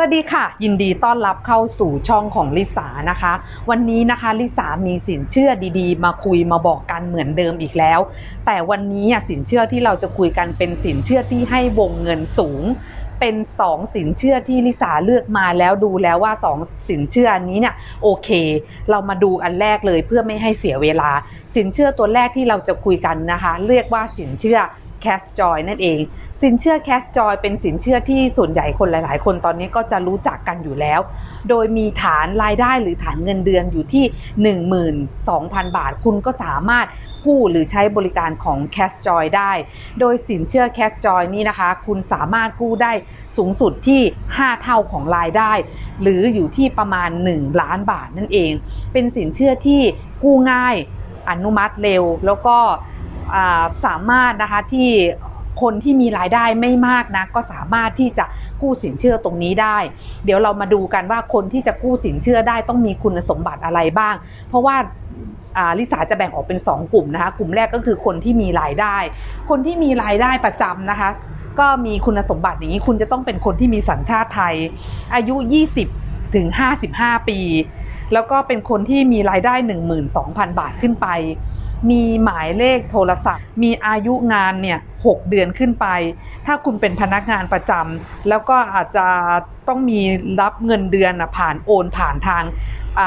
สวัสดีค่ะ ยินดีต้อนรับเข้าสู่ช่องของลิสานะคะ วันนี้นะคะลิสามีสินเชื่อดีๆ มาคุยมาบอกกันเหมือนเดิมอีกแล้ว แต่วันนี้อะสินเชื่อที่เราจะคุยกันเป็นสินเชื่อที่ให้วงเงินสูง เป็น 2 สินเชื่อที่ลิสาเลือกมาแล้วดูแล้วว่า 2 สินเชื่อนี้เนี่ยโอเค เรามาดูอันแรกเลยเพื่อไม่ให้เสียเวลา สินเชื่อตัวแรกที่เราจะคุยกันนะคะ เรียกว่าสินเชื่อ Cash Joy นั่นเอง สินเชื่อ Cash Joy เป็นสินเชื่อที่ส่วนใหญ่คนหลาย ๆ คนตอนนี้ก็จะรู้จักกันอยู่แล้ว โดยมีฐานรายได้หรือฐานเงินเดือนอยู่ที่ 12,000 บาท คุณก็สามารถกู้หรือใช้บริการของ Cash Joy ได้ โดยสินเชื่อ Cash Joy นี่นะคะ คุณสามารถกู้ได้สูงสุดที่ 5 เท่าของรายได้ หรืออยู่ที่ประมาณ 1 ล้านบาทนั่นเอง เป็นสินเชื่อที่กู้ง่าย อนุมัติเร็ว แล้วก็ สามารถนะคะที่คนที่มีรายได้ไม่มากนะก็สามารถที่จะกู้สินเชื่อตรงนี้ได้ เดี๋ยวเรามาดูกันว่าคนที่จะกู้สินเชื่อได้ต้องมีคุณสมบัติอะไรบ้าง เพราะว่าลิสาจะแบ่งออกเป็น 2 กลุ่มนะคะกลุ่มแรกก็คือคนที่มีรายได้ คนที่มีรายได้ประจำนะคะ ก็มีคุณสมบัติอย่างนี้คุณจะต้องเป็นคนที่มีสัญชาติไทย อายุ 20ถึง55 ปี แล้วก็เป็นคนที่มีรายได้ 12,000 บาทขึ้นไป มีหมายเลขโทรศัพท์ มีอายุงานเนี่ย6เดือนขึ้นไป ถ้าคุณเป็นพนักงานประจำแล้วก็อาจจะต้องมีรับเงินเดือนนะผ่านโอนผ่านทาง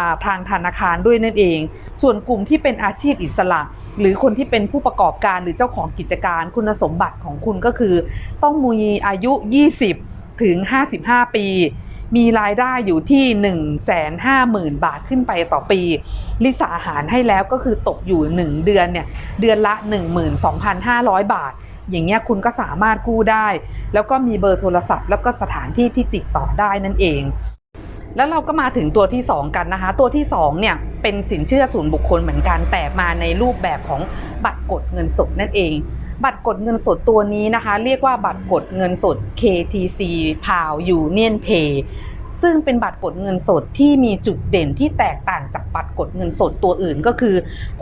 าทางธนาคารด้วยนั่นเอง ส่วนกลุ่มที่เป็นอาชีพอิสระ หรือคนที่เป็นผู้ประกอบการหรือเจ้าของกิจการคุณสมบัติของคุณก็คือ ต้องมีอายุ 20 ถึง 55 ปี มีรายได้อยู่ที่ 1 5 0 0 0 0 บาทขึ้นไปต่อปี ลิสาหารให้แล้วก็คือตกอยู่ 1 เดือนเนี่ยเดือนละ 12,500 บาท อย่างเงี้ยคุณก็สามารถกู้ได้ แล้วก็มีเบอร์โทรศัพท์ แล้วก็สถานที่ที่ติดต่อได้นั่นเอง แล้วเราก็มาถึงตัวที่ 2 กันนะคะ ตัวที่2เนี่ยเป็นสินเชื่อส่วนบุคคลเหมือนกันแต่มาในรูปแบบของบัตรกดเงินสดนั่นเอง บัตรกดเงินสดตัวนี้นะคะ เรียกว่าบัตรกดเงินสด KTC p o w Union Pay ซึ่งเป็นบัตรกดเงินสดที่มีจุดเด่นที่แตกต่าง จากบัตรกดเงินสดตัวอื่นก็คือ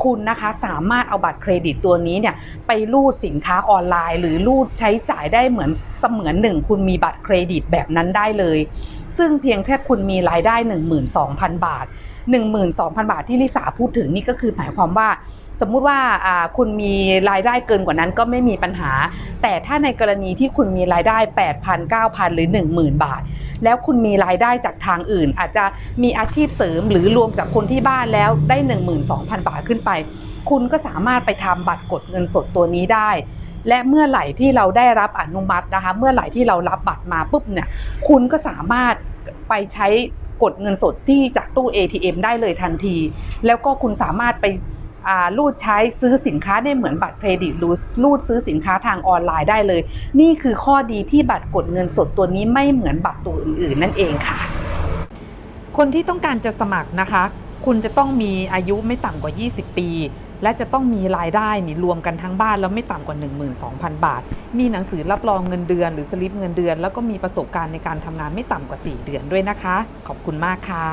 คุณนะคะสามารถเอาบัตรเครดิตตัวนี้เนี่ยไปรูดสินค้าออนไลน์ หรือรูดใช้จ่ายได้เหมือนเสมือนหนึ่งคุณมีบัตรเครดิตแบบนั้นได้เลย ซึ่งเพียงแค่คุณมีรายได้ 12,000 บาท 12,000 บาทที่ลิสาพูดถึงนี่ก็คือหมายความว่าสมมุติว่าคุณมีรายได้เกินกว่านั้นก็ไม่มีปัญหา แต่ถ้าในกรณีที่คุณมีรายได้ 8,000 9,000 หรือ 10,000 บาท แล้วคุณมีรายได้จากทางอื่น อาจจะมีอาชีพเสริมหรือรวมจากคนที่บ้านแล้วได้ 12,000 บาทขึ้นไป คุณก็สามารถไปทำบัตรกดเงินสดตัวนี้ได้และเมื่อไหร่ที่เราได้รับอนุมัตินะคะ เมื่อไหร่ที่เรารับบัตรมาปุ๊บเนี่ย คุณก็สามารถไปใช้กดเงินสดที่จากตู้ ATM ได้เลยทันที แล้วก็คุณสามารถไป รูดใช้ซื้อสินค้าได้เหมือนบัตรเครดิตรือรูดซื้อสินค้าทางออนไลน์ได้เลย นี่คือข้อดีที่บัตรกดเงินสดตัวนี้ไม่เหมือนบัตรตัวอื่นๆ นั่นเองค่ะ คนที่ต้องการจะสมัครนะคะ คุณจะต้องมีอายุไม่ต่ำกว่า 20 ปี และจะต้องมีรายได้นี่รวมกันทั้งบ้านแล้วไม่ต่ำกว่า 12,000 บาท มีหนังสือรับรองเงินเดือน หรือสลิปเงินเดือน แล้วก็มีประสบการณ์ในการทำงานไม่ต่ำกว่า 4 เดือนด้วยนะคะ ขอบคุณมากค่ะ